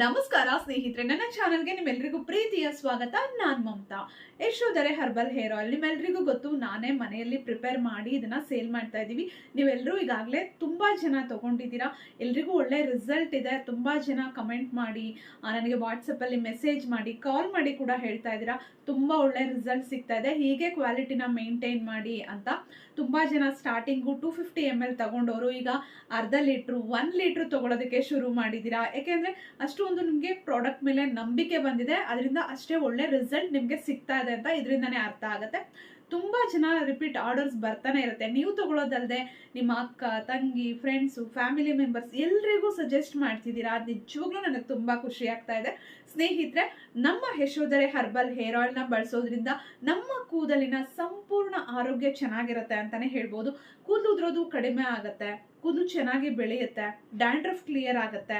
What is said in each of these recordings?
ನಮಸ್ಕಾರ ಸ್ನೇಹಿತರೆ, ನನ್ನ ಚಾನಲ್ಗೆ ನಿಮ್ಮೆಲ್ಲರಿಗೂ ಪ್ರೀತಿಯ ಸ್ವಾಗತ. ನಾನ್ Mamatha. Yashodhare herbal hair oil ನಿಮ್ಮೆಲ್ರಿಗೂ ಗೊತ್ತು, ನಾನೇ ಮನೆಯಲ್ಲಿ ಪ್ರಿಪೇರ್ ಮಾಡಿ ಇದನ್ನ ಸೇಲ್ ಮಾಡ್ತಾ ಇದ್ದೀವಿ. ನೀವೆಲ್ಲರೂ ಈಗಾಗಲೇ ತುಂಬಾ ಜನ ತಗೊಂಡಿದ್ದೀರಾ? ಎಲ್ರಿಗೂ ಒಳ್ಳೆ ರಿಸಲ್ಟ್ ಇದೆ. ತುಂಬಾ ಜನ ಕಮೆಂಟ್ ಮಾಡಿ ನನಗೆ ವಾಟ್ಸಪ್ಪಲ್ಲಿ ಮೆಸೇಜ್ ಮಾಡಿ ಕಾಲ್ ಮಾಡಿ ಕೂಡ ಹೇಳ್ತಾ ಇದ್ದೀರಾ. ತುಂಬಾ ಒಳ್ಳೆ ರಿಸಲ್ಟ್ ಸಿಗ್ತಾ ಇದೆ. ಹೀಗೆ ಕ್ವಾಲಿಟಿನ ಮೇಂಟೈನ್ ಮಾಡಿ ಅಂತ ತುಂಬಾ ಜನ starting two fifty M L ತಗೊಂಡವರು ಈಗ ಅರ್ಧ ಲೀಟ್ರು ಒನ್ ಲೀಟ್ರ್ ತೊಗೊಳೋದಕ್ಕೆ ಶುರು ಮಾಡಿದ್ದೀರಾ. ಯಾಕೆಂದ್ರೆ ಅಷ್ಟು ಒಂದು ನಿಮಗೆ ಪ್ರಾಡಕ್ಟ್ ಮೇಲೆ ನಂಬಿಕೆ ಬಂದಿದೆ. ಅದರಿಂದ ಅಷ್ಟೇ ಒಳ್ಳೆ ರಿಸಲ್ಟ್ ನಿಮಗೆ ಸಿಗ್ತಾ ಇದೆ ಅಂತ ಇದರಿಂದನೇ ಅರ್ಥ ಆಗುತ್ತೆ. ತುಂಬಾ ಜನ ರಿಪೀಟ್ ಆರ್ಡರ್ಸ್ ಬರ್ತಾನೆ ಇರುತ್ತೆ. ನೀವು ತಗೊಳ್ಳೋದಲ್ಲದೆ ನಿಮ್ಮ ಅಕ್ಕ, ತಂಗಿ ಫ್ರೆಂಡ್ಸು ಫ್ಯಾಮಿಲಿ ಮೆಂಬರ್ಸ್ ಎಲ್ರಿಗೂ ಸಜೆಸ್ಟ್ ಮಾಡ್ತಿದ್ದೀರಾ. ಅದು ನಿಜವಾಗ್ಲೂ ನನಗೆ ತುಂಬಾ ಖುಷಿ ಆಗ್ತಾ ಇದೆ. ಸ್ನೇಹಿತರೆ, ನಮ್ಮ ಯಶೋಧರೆ ಹರ್ಬಲ್ ಹೇರ್ ಆಯಿಲ್ನ ಬಳಸೋದ್ರಿಂದ ನಮ್ಮ ಕೂದಲಿನ ಸಂಪೂರ್ಣ ಆರೋಗ್ಯ ಚೆನ್ನಾಗಿರುತ್ತೆ ಅಂತಾನೆ ಹೇಳ್ಬೋದು. ಕೂದಲು ಉದ್ರೋದು ಕಡಿಮೆ ಆಗುತ್ತೆ. ಕೂದಲು ಚೆನ್ನಾಗಿ ಬೆಳೆಯುತ್ತೆ. ಡ್ಯಾಂಡ್ರಫ್ ಕ್ಲಿಯರ್ ಆಗುತ್ತೆ.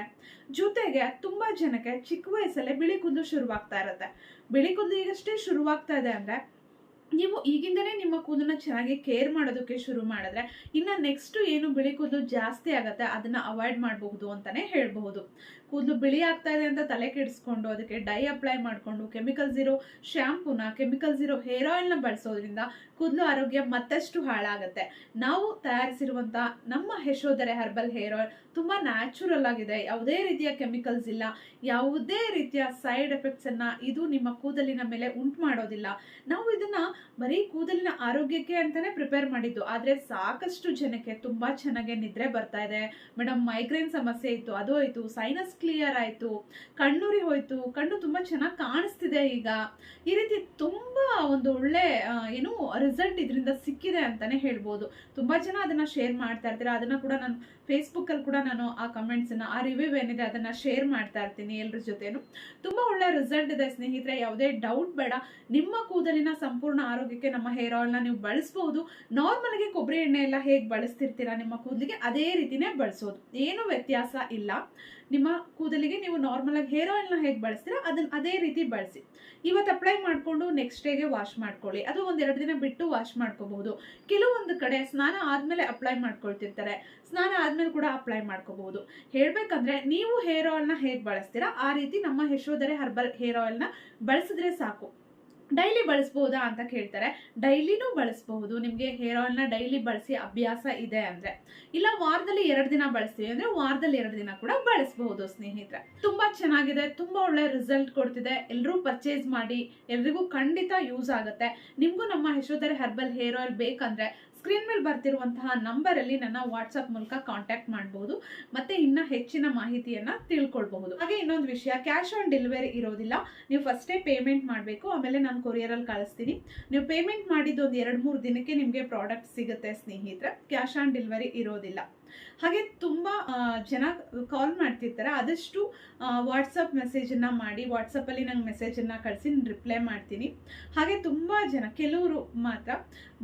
ಜೊತೆಗೆ ತುಂಬಾ ಜನಕ್ಕೆ ಚಿಕ್ಕ ವಯಸ್ಸಲ್ಲೇ ಬಿಳಿ ಕೂದಲು ಶುರುವಾಗ್ತಾ ಇರುತ್ತೆ. ಬಿಳಿ ಕೂದಲು ಈಗಷ್ಟೇ ಶುರುವಾಗ್ತಾ ಇದೆ ಅಂದ್ರೆ ನೀವು ಈಗಿಂದಲೇ ನಿಮ್ಮ ಕೂದಲನ್ನ ಚೆನ್ನಾಗಿ ಕೇರ್ ಮಾಡೋದಕ್ಕೆ ಶುರು ಮಾಡಿದ್ರೆ ಇನ್ನು ನೆಕ್ಸ್ಟ್ ಏನು ಬಿಳಿ ಕೂದಲು ಜಾಸ್ತಿ ಆಗುತ್ತೆ, ಅದನ್ನ ಅವಾಯ್ಡ್ ಮಾಡಬಹುದು ಅಂತಲೇ ಹೇಳಬಹುದು. ಕೂದಲು ಬಿಳಿ ಆಗ್ತಾ ಇದೆ ಅಂತ ತಲೆ ಕೆಡಿಸ್ಕೊಂಡು, ಅದಕ್ಕೆ ಡೈ ಅಪ್ಲೈ ಮಾಡಿಕೊಂಡು ಕೆಮಿಕಲ್ಸ್ ಇರೋ ಶ್ಯಾಂಪೂನ ಕೆಮಿಕಲ್ಸ್ ಇರೋ ಹೇರ್ ಆಯಿಲ್ನ ಬಳಸೋದ್ರಿಂದ ಕೂದಲು ಆರೋಗ್ಯ ಮತ್ತಷ್ಟು ಹಾಳಾಗುತ್ತೆ. ನಾವು ತಯಾರಿಸಿರುವಂಥ ನಮ್ಮ ಯಶೋಧರೆ ಹರ್ಬಲ್ ಹೇರ್ ಆಯಿಲ್ ತುಂಬ ನ್ಯಾಚುರಲ್ ಆಗಿದೆ, ಯಾವುದೇ ರೀತಿಯ ಕೆಮಿಕಲ್ಸ್ ಇಲ್ಲ, ಯಾವುದೇ ರೀತಿಯ ಸೈಡ್ ಎಫೆಕ್ಟ್ಸನ್ನು ಇದು ನಿಮ್ಮ ಕೂದಲಿನ ಮೇಲೆ ಉಂಟು ಮಾಡೋದಿಲ್ಲ. ನಾವು ಇದನ್ನ ಬರೀ ಕೂದಲಿನ ಆರೋಗ್ಯಕ್ಕೆ ಅಂತಾನೆ ಪ್ರಿಪೇರ್ ಮಾಡಿದ್ದು. ಆದ್ರೆ ಸಾಕಷ್ಟು ಜನಕ್ಕೆ ತುಂಬಾ ಚೆನ್ನಾಗಿ ನಿದ್ರೆ ಬರ್ತಾ ಇದೆ. ಮೇಡಮ್ ಮೈಗ್ರೇನ್ ಸಮಸ್ಯೆ ಇತ್ತು, ಅದು ಹೋಯ್ತು ಸೈನಸ್ ಕ್ಲಿಯರ್ ಆಯ್ತು, ಕಣ್ಣುರಿ ಹೋಯ್ತು, ಕಣ್ಣು ತುಂಬಾ ಚೆನ್ನಾಗಿ ಕಾಣಿಸ್ತಿದೆ ಈಗ. ಈ ರೀತಿ ತುಂಬಾ ಒಂದು ಒಳ್ಳೆ ಏನು ರಿಸಲ್ಟ್ ಇದರಿಂದ ಸಿಕ್ಕಿದೆ ಅಂತಾನೆ ಹೇಳ್ಬೋದು. ತುಂಬಾ ಜನ ಅದನ್ನ ಶೇರ್ ಮಾಡ್ತಾ ಇರ್ತೀರಾ. ಅದನ್ನ ಕೂಡ ನಾನು ಫೇಸ್ಬುಕ್ಕಲ್ಲಿ ಕೂಡ ನಾನು ಆ ಕಮೆಂಟ್ಸ್ ಆ ರಿವ್ಯೂ ಏನಿದೆ ಅದನ್ನ ಶೇರ್ ಮಾಡ್ತಾ ಇರ್ತೀನಿ ಎಲ್ರ ಜೊತೆನು. ತುಂಬಾ ಒಳ್ಳೆ ರಿಸಲ್ಟ್ ಇದೆ ಸ್ನೇಹಿತರೆ. ಯಾವುದೇ ಡೌಟ್ ಬೇಡ. ನಿಮ್ಮ ಕೂದಲಿನ ಸಂಪೂರ್ಣ ಆರೋಗ್ಯಕ್ಕೆ ನಮ್ಮ ಹೇರ್ ಆಯಿಲ್ನ ನೀವು ಬಳಸ್ಬೋದು. ನಾರ್ಮಲ್ಗೆ ಕೊಬ್ಬರಿ ಎಣ್ಣೆ ಎಲ್ಲ ಹೇಗೆ ಬಳಸ್ತಿರ್ತೀರಾ ನಿಮ್ಮ ಕೂದಲಿಗೆ? ಅದೇ ರೀತಿನೇ ಬಳಸೋದು. ಏನು ವ್ಯತ್ಯಾಸ ಇಲ್ಲ. ನಿಮ್ಮ ಕೂದಲಿಗೆ ನೀವು ನಾರ್ಮಲಾಗಿ ಹೇರ್ ಆಯಿಲ್ನ ಹೇಗೆ ಬಳಸ್ತೀರಾ ಅದನ್ನ ಅದೇ ರೀತಿ ಬಳಸಿ. ಇವತ್ತು ಅಪ್ಲೈ ಮಾಡಿಕೊಂಡು ನೆಕ್ಸ್ಟ್ ಡೇಗೆ ವಾಶ್ ಮಾಡ್ಕೊಳ್ಳಿ. ಅದು ಒಂದೆರಡು ದಿನ ಬಿಟ್ಟು ವಾಶ್ ಮಾಡ್ಕೋಬಹುದು. ಕೆಲವೊಂದು ಕಡೆ ಸ್ನಾನ ಆದ್ಮೇಲೆ ಅಪ್ಲೈ ಮಾಡ್ಕೊಳ್ತಿರ್ತಾರೆ. ಸ್ನಾನ ಆದ್ಮೇಲೆ ಕೂಡ ಅಪ್ಲೈ ಮಾಡ್ಕೋಬಹುದು. ಹೇಳಬೇಕಂದ್ರೆ ನೀವು ಹೇರ್ ಆಯಿಲ್ನ ಹೇಗೆ ಬಳಸ್ತೀರಾ, ಆ ರೀತಿ ನಮ್ಮ ಯಶೋಧರೆ ಹರ್ಬಲ್ ಹೇರ್ ಆಯಿಲ್ನ ಬಳಸಿದ್ರೆ ಸಾಕು. ಡೈಲಿ ಬಳಸ್ಬೋದಾ ಅಂತ ಕೇಳ್ತಾರೆ. ಡೈಲಿನೂ ಬಳಸಬಹುದು. ನಿಮಗೆ ಹೇರ್ ಆಯಿಲ್ನ ಡೈಲಿ ಬಳಸಿ ಅಭ್ಯಾಸ ಇದೆ ಅಂದರೆ. ಇಲ್ಲ ವಾರದಲ್ಲಿ ಎರಡು ದಿನ ಬಳಸ್ತೀವಿ ಅಂದರೆ ವಾರದಲ್ಲಿ ಎರಡು ದಿನ ಕೂಡ ಬಳಸಬಹುದು ಸ್ನೇಹಿತರೆ. ತುಂಬ ಚೆನ್ನಾಗಿದೆ, ತುಂಬ ಒಳ್ಳೆ ರಿಸಲ್ಟ್ ಕೊಡ್ತಿದೆ. ಎಲ್ಲರೂ ಪರ್ಚೇಸ್ ಮಾಡಿ, ಎಲ್ರಿಗೂ ಖಂಡಿತ ಯೂಸ್ ಆಗುತ್ತೆ. ನಿಮಗೂ ನಮ್ಮ ಯಶೋಧರ ಹರ್ಬಲ್ ಹೇರ್ ಆಯಿಲ್ ಬೇಕಂದ್ರೆ ಸ್ಕ್ರೀನ್ ಮೇಲೆ ಬರ್ತಿರುವಂತಹ ನಂಬರ್ ಅಲ್ಲಿ ನನ್ನ ವಾಟ್ಸಪ್ ಮೂಲಕ ಕಾಂಟ್ಯಾಕ್ಟ್ ಮಾಡಬಹುದು ಮತ್ತೆ ಇನ್ನ ಹೆಚ್ಚಿನ ಮಾಹಿತಿಯನ್ನ ತಿಳ್ಕೊಳ್ಬಹುದು. ಹಾಗೆ ಇನ್ನೊಂದು ವಿಷಯ ಕ್ಯಾಶ್ ಆನ್ ಡೆಲಿವರಿ ಇರೋದಿಲ್ಲ. ನೀವು ಫಸ್ಟೇ ಪೇಮೆಂಟ್ ಮಾಡಬೇಕು, ಆಮೇಲೆ ನಾನು ಕೊರಿಯರಲ್ಲಿ ಕಳಿಸ್ತೀನಿ. ನೀವು ಪೇಮೆಂಟ್ ಮಾಡಿದ್ದು ಒಂದು ಎರಡು ಮೂರು ದಿನಕ್ಕೆ ನಿಮಗೆ ಪ್ರಾಡಕ್ಟ್ ಸಿಗುತ್ತೆ ಸ್ನೇಹಿತರೆ. ಕ್ಯಾಶ್ ಆನ್ ಡೆಲಿವರಿ ಇರೋದಿಲ್ಲ. ಹಾಗೆ ತುಂಬ ಜನ ಕಾಲ್ ಮಾಡ್ತಿರ್ತಾರೆ. ಆದಷ್ಟು ವಾಟ್ಸಪ್ ಮೆಸೇಜನ್ನು ಮಾಡಿ ವಾಟ್ಸಪ್ಪಲ್ಲಿ ನಂಗೆ ಮೆಸೇಜನ್ನು ಕಳಿಸಿ ರಿಪ್ಲೈ ಮಾಡ್ತೀನಿ. ಹಾಗೆ ತುಂಬ ಜನ, ಕೆಲವರು ಮಾತ್ರ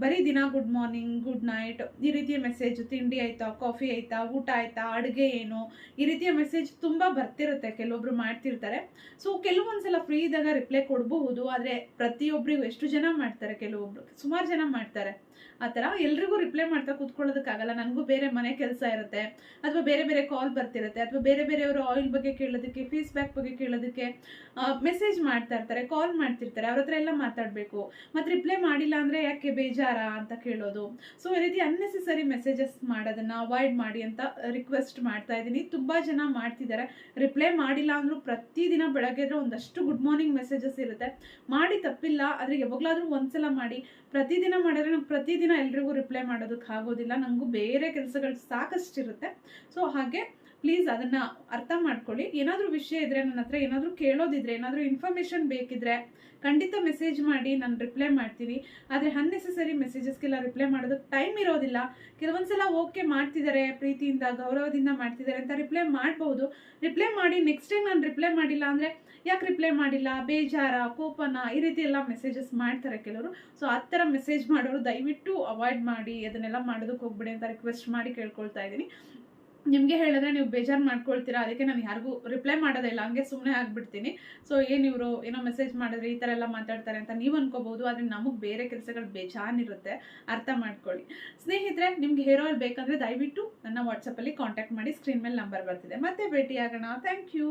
ಬರೀ ದಿನ ಗುಡ್ ಮಾರ್ನಿಂಗ್ ಗುಡ್ ನೈಟ್ ಈ ರೀತಿಯ ಮೆಸೇಜ್ ತಿಂಡಿ ಆಯ್ತಾ ಕಾಫಿ ಆಯ್ತಾ, ಊಟ ಆಯ್ತಾ, ಅಡುಗೆ ಏನು, ಈ ರೀತಿಯ ಮೆಸೇಜ್ ತುಂಬ ಬರ್ತಿರುತ್ತೆ. ಕೆಲವೊಬ್ರು ಮಾಡ್ತಿರ್ತಾರೆ. ಸೊ ಕೆಲವೊಂದ್ಸಲ ಫ್ರೀ ಇದ್ದಾಗ ರಿಪ್ಲೈ ಕೊಡಬಹುದು. ಆದರೆ ಪ್ರತಿಯೊಬ್ಬರಿಗೂ ಎಷ್ಟು ಜನ ಮಾಡ್ತಾರೆ ಕೆಲವೊಬ್ರು? ಸುಮಾರು ಜನ ಮಾಡ್ತಾರೆ. ಆ ಥರ ಎಲ್ರಿಗೂ ರಿಪ್ಲೈ ಮಾಡ್ತಾ ಕೂತ್ಕೊಳ್ಳೋದಕ್ಕಾಗಲ್ಲ. ನನಗೂ ಬೇರೆ ಮನೆ ಕೆಲಸ ಇರುತ್ತೆ, ಅಥವಾ ಬೇರೆ ಬೇರೆ ಕಾಲ್ ಬರ್ತಿರುತ್ತೆ, ಅಥವಾ ಬೇರೆ ಬೇರೆಯವರು ಆಯಿಲ್ ಬಗ್ಗೆ ಕೇಳೋದಕ್ಕೆ ಫೀಸ್ ಬ್ಯಾಕ್ ಬಗ್ಗೆ ಕೇಳೋದಕ್ಕೆ ಮೆಸೇಜ್ ಮಾಡ್ತಾ ಇರ್ತಾರೆ ಕಾಲ್ ಮಾಡ್ತಿರ್ತಾರೆ, ಅವ್ರ ಹತ್ರ ಎಲ್ಲ ಮಾತಾಡಬೇಕು. ಮತ್ತು ರಿಪ್ಲೈ ಮಾಡಿಲ್ಲ ಅಂದರೆ ಯಾಕೆ ಬೇಜಾರಾ ಅಂತ ಕೇಳೋದು. ಸೊ ಈ ರೀತಿ ಅನ್ನೆಸೆಸರಿ ಮೆಸೇಜಸ್ ಮಾಡೋದನ್ನ ಅವಾಯ್ಡ್ ಮಾಡಿ ಅಂತ ರಿಕ್ವೆಸ್ಟ್ ಮಾಡ್ತಾ ಇದ್ದೀನಿ. ತುಂಬ ಜನ ಮಾಡ್ತಿದ್ದಾರೆ. ರಿಪ್ಲೈ ಮಾಡಿಲ್ಲ ಅಂದರೂ ಪ್ರತಿದಿನ ಬೆಳಗ್ಗೆ ಒಂದಷ್ಟು ಗುಡ್ ಮಾರ್ನಿಂಗ್ ಮೆಸೇಜಸ್ ಇರುತ್ತೆ. ಮಾಡಿ ತಪ್ಪಿಲ್ಲ, ಆದರೆ ಯಾವಾಗಲಾದರೂ ಒಂದ್ಸಲ ಮಾಡಿ. ಪ್ರತಿದಿನ ಮಾಡಿದ್ರೆ ನಂಗೆ ಪ್ರತಿದಿನ ಎಲ್ರಿಗೂ ರಿಪ್ಲೈ ಮಾಡೋದಕ್ಕೆ ಆಗೋದಿಲ್ಲ ನನಗೂ ಬೇರೆ ಕೆಲಸಗಳು ಸಾಕಷ್ಟು ಇರುತ್ತೆ ಸೊ ಹಾಗೆ ಪ್ಲೀಸ್ ಅದನ್ನ ಅರ್ಥ ಮಾಡ್ಕೊಳ್ಳಿ. ಏನಾದರೂ ವಿಷಯ ಇದ್ರೆ ನನ್ನ ಹತ್ರ, ಏನಾದರೂ ಕೇಳೋದಿದ್ರೆ, ಏನಾದರೂ ಇನ್ಫಾರ್ಮೇಶನ್ ಬೇಕಿದ್ರೆ ಖಂಡಿತ ಮೆಸೇಜ್ ಮಾಡಿ, ನಾನು ರಿಪ್ಲೈ ಮಾಡ್ತೀನಿ. ಆದರೆ ಅನ್ನೆಸೆಸರಿ ಮೆಸೇಜಸ್ಗೆಲ್ಲ ರಿಪ್ಲೈ ಮಾಡೋದಕ್ಕೆ ಟೈಮ್ ಇರೋದಿಲ್ಲ. ಕೆಲವೊಂದ್ಸಲ ಓಕೆ ಮಾಡ್ತಿದ್ದಾರೆ, ಪ್ರೀತಿಯಿಂದ, ಗೌರವದಿಂದ ಮಾಡ್ತಿದ್ದಾರೆ ಅಂತ ರಿಪ್ಲೈ ಮಾಡ್ಬೋದು. ರಿಪ್ಲೈ ಮಾಡಿ ನೆಕ್ಸ್ಟ್ ಟೈಮ್ ನಾನು ರಿಪ್ಲೈ ಮಾಡಿಲ್ಲ ಅಂದರೆ ಯಾಕೆ ರಿಪ್ಲೈ ಮಾಡಿಲ್ಲ? ಬೇಜಾರ, ಕೋಪನ, ಈ ರೀತಿ ಎಲ್ಲ ಮೆಸೇಜಸ್ ಮಾಡ್ತಾರೆ ಕೆಲವರು. ಸೊ ಆ ಥರ ಮೆಸೇಜ್ ಮಾಡೋರು ದಯವಿಟ್ಟು ಅವಾಯ್ಡ್ ಮಾಡಿ, ಅದನ್ನೆಲ್ಲ ಮಾಡೋದಕ್ಕೆ ಹೋಗ್ಬಿಡಿ ಅಂತ ರಿಕ್ವೆಸ್ಟ್ ಮಾಡಿ ಕೇಳ್ಕೊಳ್ತಾ ಇದ್ದೀನಿ. ನಿಮಗೆ ಹೇಳಿದ್ರೆ ನೀವು ಬೇಜಾರು ಮಾಡ್ಕೊಳ್ತೀರಾ? ಅದಕ್ಕೆ ನಾನು ಯಾರಿಗೂ ರಿಪ್ಲೈ ಮಾಡೋದಿಲ್ಲ. ಹಂಗೆ ಸುಮ್ಮನೆ ಆಗಿಬಿಡ್ತೀನಿ. ಸೊ ಏನು ಇವರು ಏನೋ ಮೆಸೇಜ್ ಮಾಡಿದ್ರೆ ಈ ಥರ ಎಲ್ಲ ಮಾತಾಡ್ತಾರೆ ಅಂತ ನೀವು ಅನ್ಕೋಬಹುದು, ಆದರೆ ನಮಗೆ ಬೇರೆ ಕೆಲಸಗಳು ಬೇಜಾನಿರುತ್ತೆ ಅರ್ಥ ಮಾಡ್ಕೊಳ್ಳಿ. ಸ್ನೇಹಿತರೆ, ನಿಮ್ಗೆ ಹೇರ್ ಬೇಕಂದ್ರೆ ದಯವಿಟ್ಟು ನನ್ನ ವಾಟ್ಸಪ್ಪಲ್ಲಿ ಕಾಂಟ್ಯಾಕ್ಟ್ ಮಾಡಿ. ಸ್ಕ್ರೀನ್ ಮೇಲೆ ನಂಬರ್ ಬರ್ತಿದೆ. ಮತ್ತೆ ಭೇಟಿಯಾಗೋಣ. Thank you